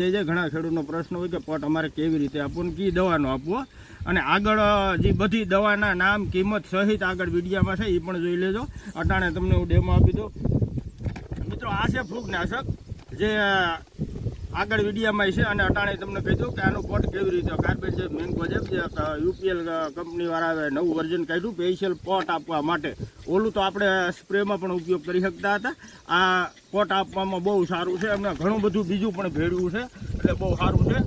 જે જે ઘણા ખેડૂતનો પ્રશ્ન હોય કે પટ અમારે કેવી રીતે આપવો ને દવાનો આપવો. અને આગળ જે બધી દવાના નામ, કિંમત સહિત આગળ વિડીયામાં છે એ પણ જોઈ લેજો. અટાણે તમને હું ડેમો આપી દઉં. મિત્રો, આ છે ફૂગનાશક, જે આગળ વિડીયામાં છે અને અટાણે તમને કહી દઉં કે આનું પોટ કેવી રીતે કાર્બેટ જે છે, જે યુપીએલ કંપનીવાળાએ નવું વર્ઝન કાઢ્યું સ્પેશિયલ પોટ આપવા માટે. ઓલું તો આપણે સ્પ્રેમાં પણ ઉપયોગ કરી શકતા હતા. આ પોટ આપવામાં બહુ સારું છે. અને ઘણું બધું બીજું પણ ભેળ્યું છે. એટલે બહુ સારું છે.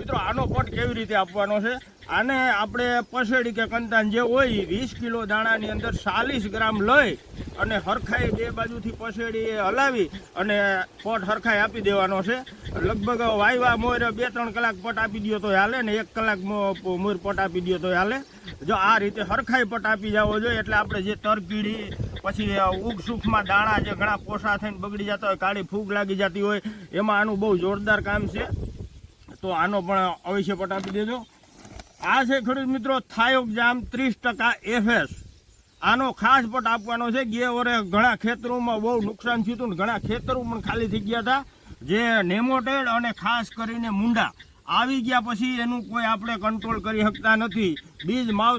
મિત્રો, આનો પોટ કેવી રીતે આપવાનો છે? આને આપણે પસેડી કે કંતાન જે હોય વીસ કિલો દાણાની અંદર ચાલીસ ગ્રામ લઈ અને હરખાઈ બે બાજુથી પછેડી હલાવી અને પોટ હરખાઈ આપી દેવાનો છે. લગભગ વાયવા મોર બે ત્રણ કલાક પટ આપી દો તો હાલે ને એક કલાક મોર પટ આપી દો તો હાલે. જો આ રીતે હરખાઈ પટ આપી જવો જોઈએ એટલે આપણે જે તરકીડી, પછી ઉગ સુખમાં દાણા જે ઘણા પોસા થઈને બગડી જતા હોય, કાળી ફૂગ લાગી જતી હોય, એમાં આનું બહુ જોરદાર કામ છે. તો આનો પણ અવશ્ય પટ આપી દેજો. આ છે ખેડૂત મિત્રો થાયોક જામ ત્રીસ ટકા એફએસ આનો ખાસ પટ આપવાનો છે. ગે વરે ઘણા ખેતરોમાં બહુ નુકસાન થયું હતું ઘણા ખેતરો પણ ખાલી થઈ ગયા હતા. જે નેમોટેડ અને ખાસ કરીને મુંડા આવી ગયા પછી એનું કોઈ આપણે કંટ્રોલ કરી શકતા નથી. બીજ માવ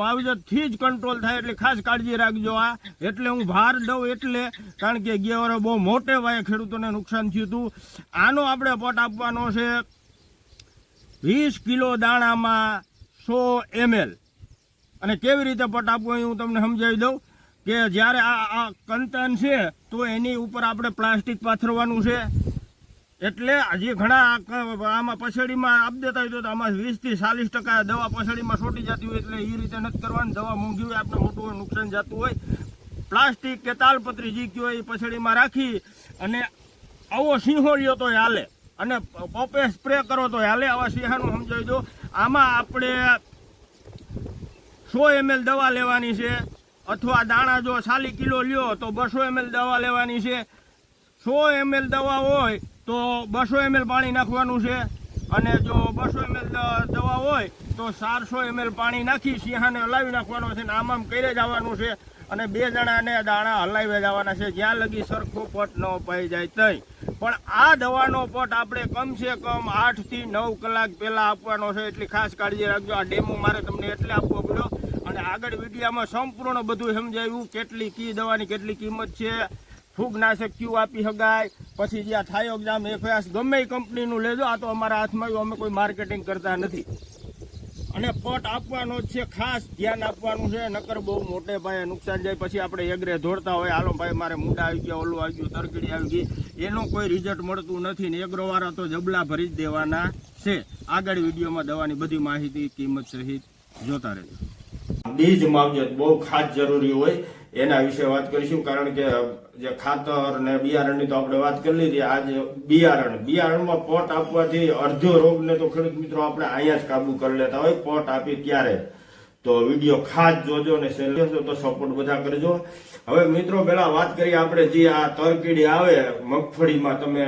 માવજતથી જ કંટ્રોલ થાય એટલે ખાસ કાળજી રાખજો આ. એટલે હું ભાર દઉં એટલે, કારણ કે ગયા વરે બહુ મોટે વાયે ખેડૂતોને નુકસાન થયું હતું. આનો આપણે પટ આપવાનો છે વીસ કિલો દાણામાં સો એમએલ અને કેવી રીતે પટ આપવો એ હું તમને સમજાવી દઉં કે જ્યારે આ આ કંતન છે, તો એની ઉપર આપણે પ્લાસ્ટિક પાથરવાનું છે. એટલે હજી ઘણા આમાં પછડીમાં આપી દેતા હોય તો આમાં વીસથી ચાલીસ ટકા દવા પછડીમાં છોટી જતી હોય એટલે એ રીતે નથી કરવાની. દવા મોંઘી હોય આપણે મોટું નુકસાન જતું હોય. પ્લાસ્ટિક કે તાલપત્રી જે હોય એ પછડીમાં રાખી અને આવો સિંહો તો હાલે. અને પોપે સ્પ્રે કરો તો હાલે. આવા સિંહાનું સમજાવી દો આમાં આપણે સો એમએલ દવા લેવાની છે, અથવા દાણા જો ચાલી કિલો લ્યો, તો બસો એમએલ દવા લેવાની છે. સો એમએલ દવા હોય, તો બસો એમએલ પાણી નાખવાનું છે. અને જો બસો એમએલ દવા હોય, તો ચારસો એમએલ પાણી નાખી સિંહાને હલાવી નાખવાનો છે આમ આમ કરી જવાનું છે. અને બે જણાને દાણા હલાવી જવાના છે. જ્યાં લગી સરખો પટ ન પાઈ જાય તઈ. પણ આ દવાનો પટ આપણે કમસે કમ આઠથી નવ કલાક પહેલાં આપવાનો છે. એટલી ખાસ કાળજી રાખજો. આ ડેમો મારે તમને એટલે આપવો પડ્યો અને આગળ વિડીયામાં સંપૂર્ણ બધું સમજાવ્યું કેટલી કી દવાની કેટલી કિંમત છે. ફૂગનાશક ક્યુ આપી શકાય પછી જે આ થાયોગ્રામ એફએસ ગમે એ કંપનીનું લેજો. આ તો અમારા હાથમાં આવ્યું અમે કોઈ માર્કેટિંગ કરતા નથી. અને પટ આપવાનો છે, ખાસ ધ્યાન આપવાનું છે. નકર બહુ મોટે પાયે નુકસાન જાય. પછી આપણે એગરે દોડતા હોય. હાલો ભાઈ, મારે મુંડા આવી ગયા, ઓલું આવી ગયું, તરકડી આવી ગઈ. એનું કોઈ રિઝલ્ટ મળતું નથી ને એગ્રોવાળા તો જબલા ભરી જ દેવાના છે. આગળ વિડીયોમાં દવાની બધી માહિતી, કિંમત સહિત જોતા રહેજો. બીજ માવજત બહુ ખાસ જરૂરી હોય એના વિશે વાત કરીશું, કારણ કે જે ખાતર ને બિયારણની તો આપણે વાત કરી લીધી આજે બિયારણ, બિયારણમાં પોટ આપવાથી અડધો રોગને તો ખેડૂત મિત્રો આપણે અહીંયા જ કાબુ કરી લેતા હોય, પોટ આપી ત્યારે. તો વીડિયો ખાસ જોજો ને શેર તો સપોર્ટ બધા કરજો. હવે મિત્રો પેલા વાત કરીએ આપણે જે આ તરકીડી આવે, મગફળીમાં તમે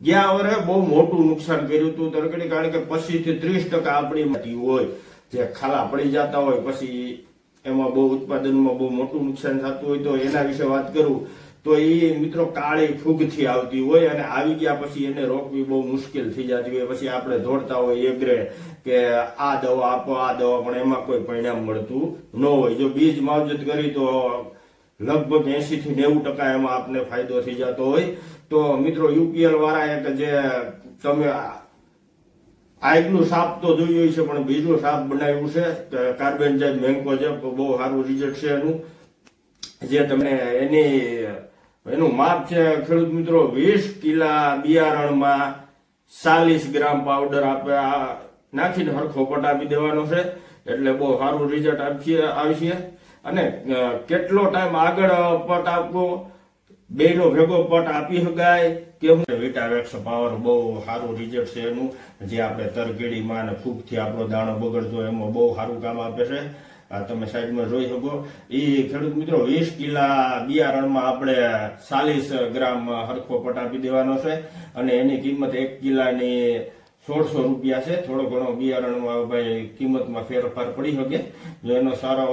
ગયા વરે બહુ મોટું નુકસાન કર્યું હતું તરકીડી, કારણ કે પચીસથી ત્રીસ ટકા આપણી હોય. જે ખાલા પડી જતા હોય, પછી એમાં બહુ ઉત્પાદનમાં બહુ મોટું નુકસાન થતું હોય તો એના વિશે વાત કરું, તો એ મિત્રો કાળી ફૂગથી આવતી હોય અને આવી ગયા પછી એને રોકવી બહુ મુશ્કેલ થઈ જતી હોય. પછી આપણે દોડતા હોય એગ્રે કે આ દવા આપો, આ દવા, પણ એમાં કોઈ પરિણામ મળતું ન હોય. જો બીજ માવજત કરી તો લગભગ એસી થી નેવું ટકા એમાં આપને ફાયદો થઈ જતો હોય. તો મિત્રો યુપીએલ વાળા એક જે તમે આગલું સાપ તો જોયું છે પણ બીજું સાપ બનાવ્યું છે. કાર્બન જે મેંગો છે બહુ સારું રિઝલ્ટ છે એનું. જે તમને એની, એનું માપ છે, ખેડૂત મિત્રો, વીસ કિલા બિયારણમાં ચાલીસ ગ્રામ પાવડર આપે, આ નાખીને હરખો પટ આપી દેવાનો છે. એટલે બહુ સારું રિઝલ્ટ આપશે આવશે અને કેટલો ટાઈમ આગળ પટ આપવો? બેનો ભેગો પટ આપી શકાય. કે હું વિટાવેક્સ પાવર બહુ સારું રિઝલ્ટ છે એનું. જે આપણે તરકેડીમાં અને ફૂગથી આપણો દાણો બગડતો એમાં બહુ સારું કામ આપે છે. આ તમે સાઈડમાં જોઈ શકો. એ ખેડૂત મિત્રો, વીસ કિલા બિયારણમાં આપણે ચાલીસ ગ્રામ હરખો પટ આપી દેવાનો છે. અને એની કિંમત એક કિલાની સોળસો રૂપિયા છે. થોડો ઘણો બિયારણમાં ભાઈ કિંમતમાં ફેરફાર પડી શકે. જો એનો સારો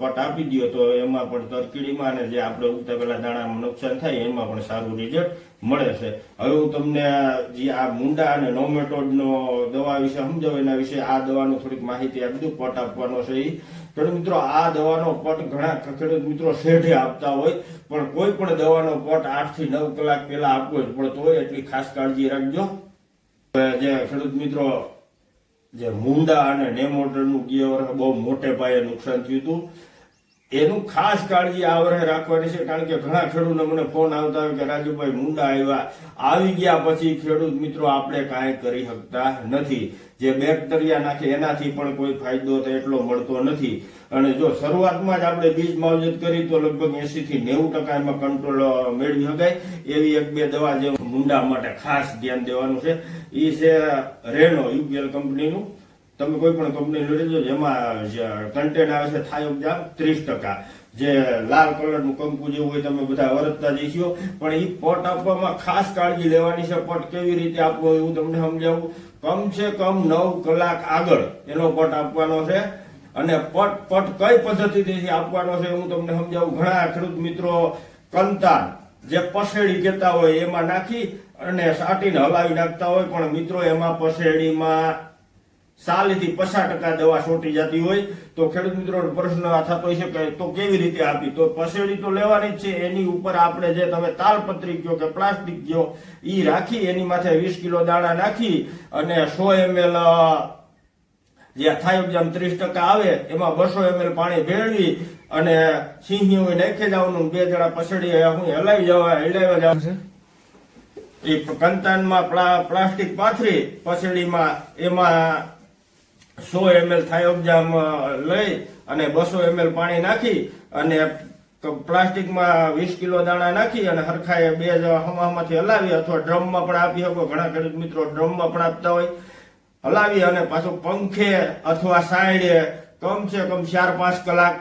પટ આપી દો તો એમાં પણ તરકીડીમાં અને જે આપણે ઉગતા પેલા દાણામાં નુકસાન થાય એમાં પણ સારું રિઝલ્ટ મળે છે. હવે હું તમને જે આ મુંડા અને નોમેટોડનો દવા વિશે સમજાવું, એના વિશે આ દવાનું થોડીક માહિતી આપી દઉં, પટ આપવાનો છે એ ખેડૂત મિત્રો, આ દવાનો પટ ઘણા ખેડૂત મિત્રો શેઢે આપતા હોય, પણ કોઈ પણ દવાનો પટ આઠથી નવ કલાક પહેલા આપવો જ પડતો હોય, એટલી ખાસ કાળજી રાખજો. જે ખેડૂત મિત્રો, જે મુંડા અને નેમોટરનું ગયા વર્ષે બહુ મોટે પાયે નુકસાન થયું હતું. એનું ખાસ કાળજી આવરે રાખવાની છે, કારણ કે ઘણા ખેડૂતને મને ફોન આવતા હોય કે રાજુભાઈ મુંડા આવ્યા. આવી ગયા પછી ખેડૂત મિત્રો આપણે કાંઈ કરી શકતા નથી. જે બેક્ટેરિયા નાખે એનાથી પણ કોઈ ફાયદો તો એટલો મળતો નથી. અને જો શરૂઆતમાં જ આપણે બીજ માવજત કરી તો લગભગ એસી થી નેવું ટકા એમાં કંટ્રોલ મેળવી શકાય. એવી એક બે દવા જે મુંડા માટે ખાસ ધ્યાન દેવાનું છે. એ છે રેનો યુપીએલ કંપનીનું. તમે કોઈ પણ કંપની લઈ લેજો, જેમાં કન્ટેન્ટ આવે છે, થાય થાયોગ્રામ ત્રીસ ટકા. જે લાલ કલરનું કંકુ જેવું હોય, તમે બધા વરતતા જઈશો. પણ એ પટ આપવામાં ખાસ કાળજી લેવાની છે. પટ કેવી રીતે આપવો એવું તમને સમજાવું. કમ છે કમ નવ કલાક આગળ એનો પટ આપવાનો છે. અને પટ પટ કઈ પદ્ધતિથી આપવાનો છે, હું તમને સમજાવું. ઘણા ખેડૂત મિત્રો કંતાન જે પસેડી કહેતા હોય, એમાં નાખી અને સાટીને હલાવી નાખતા હોય, પણ મિત્રો, એમાં પસેડીમાં સાલીથી પચાસ ટકા દવા છોટી જતી હોય તો ખેડૂત મિત્રોનો પ્રશ્ન આ થતો હોય છે કે તો કેવી રીતે આપી? તો પસેડી તો લેવાની જ છે. એની ઉપર આપણે જે તમે તાલપત્રી ગયો કે પ્લાસ્ટિક ગયો એ રાખી એની માથે વીસ કિલો દાણા નાખી અને સો એમએલ જે થાયોગ્રામ ત્રીસ ટકા આવે એમાં બસો એમએલ પાણી ભેળવી અને સિંહી હોય નાખી જવાનું બે જણા પસેડી હું હલાવી જવા હલાવી જવા. છે? એ કંતાનમાં પ્લા- પ્લાસ્ટિક પાથરી પસેડીમાં એમાં સો એમએલ થાયોબજામ લઈ અને બસો એમએલ પાણી નાખી અને પ્લાસ્ટિકમાં વીસ કિલો દાણા નાખી અને હરખાએ બે હમામાંથી હલાવી અથવા ડ્રમમાં પણ આપી શકો. ઘણા ખેડૂત મિત્રો ડ્રમમાં પણ આપતા હોય. હલાવી અને પાછું પંખે અથવા સાયડે કમ છે કમ ચાર પાંચ કલાક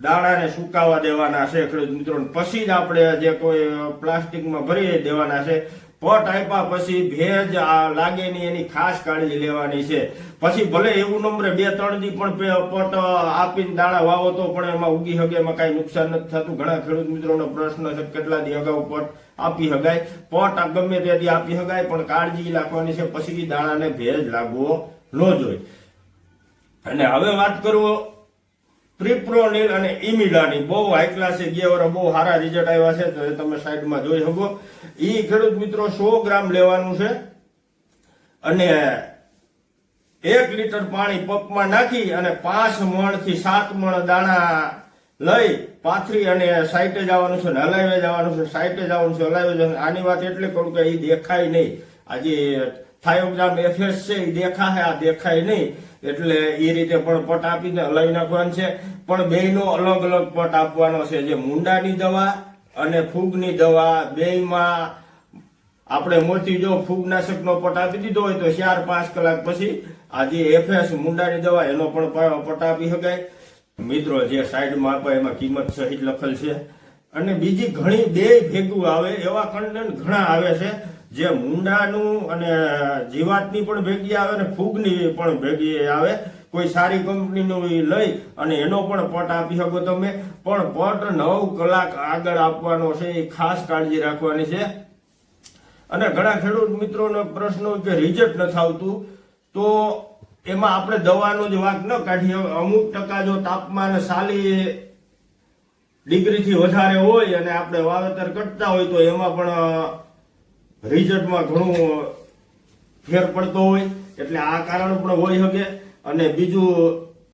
દાણાને સુકાવા દેવાના છે ખેડૂત મિત્રો. પછી જ આપણે જે કોઈ પ્લાસ્ટિકમાં ભરી દેવાના છે પટ આપ્યા પછી ભેજ લાગે નહીં એની ખાસ કાળજી લેવાની છે. પછી ભલે એવું નંબરે બે, ત્રણ દી પણ પોટ આપીને દાણા વાવો તો પણ એમાં ઉગી શકે એમાં કાંઈ નુકસાન નથી થતું. ઘણા ખેડૂત મિત્રોનો પ્રશ્ન છે કેટલા દી અગાઉ પટ આપી શકાય પટ ગમે ગમે દી આપી શકાય પણ કાળજી રાખવાની છે. પછી દાણાને ભેજ લાગવો ન જોઈએ. અને હવે વાત કરું પ્રિપ્રોનિલ અને ઇમિડાની બહુ હાઈ ક્લાસે ગયા બહુ સારા રિઝલ્ટ આવ્યા છે. તો તમે સાઈડમાં જોઈ શકો. એ ખેડૂત મિત્રો સો ગ્રામ લેવાનું છે. અને એક લીટર પાણી પપમાં નાખી અને પાંચ મણથી સાત મણ દાણા લઈ પાથરી અને સાઈટે જવાનું છે ને હલાવે જવાનું છે. સાઈટે જવાનું છે હલાવે જવાનું આની વાત એટલે કરું કે એ દેખાય નહીં. આજે થાયોગ્રામ એફએસ છે એ દેખાય, આ દેખાય નહીં. એટલે એ રીતે પણ પટ આપીને હલાવી નાખવાનું છે. પણ બેયનો અલગ અલગ પટ આપવાનો છે. જે મુંડાની દવા અને ફૂગની દવા બેયમાં આપણે મોટી જો ફૂગનાશકનો પટ આપી દીધો હોય તો ચાર પાંચ કલાક પછી આ જે એફએસ મુંડાની દવા એનો પણ પટ આપી શકાય. મિત્રો, જે સાઈડમાં આપે, એમાં કિંમત સહિત લખેલ છે. અને બીજી ઘણી બે ભેગું આવે એવા કન્ટેન્ટ ઘણા આવે છે. જે મુંડાનું અને જીવાતની પણ ભેગી આવે અને ફૂગની પણ ભેગી આવે, કોઈ સારી કંપનીનું એ લઈ અને એનો પણ પટ આપી શકો તમે. પણ પટ નવ કલાક આગળ આપવાનો છે, એ ખાસ કાળજી રાખવાની છે. અને ઘણા ખેડૂત મિત્રોનો પ્રશ્ન કે રિઝલ્ટ નથી આવતું, તો એમાં આપણે દવાનો જ વાંક ન કાઢીએ. અમુક ટકા જો તાપમાન સાલી ડિગ્રીથી વધારે હોય અને આપણે વાવેતર કરતા હોય તો એમાં પણ રિઝલ્ટમાં ઘણું ફેર પડતો હોય એટલે આ કારણ પણ હોઈ શકે. અને બીજું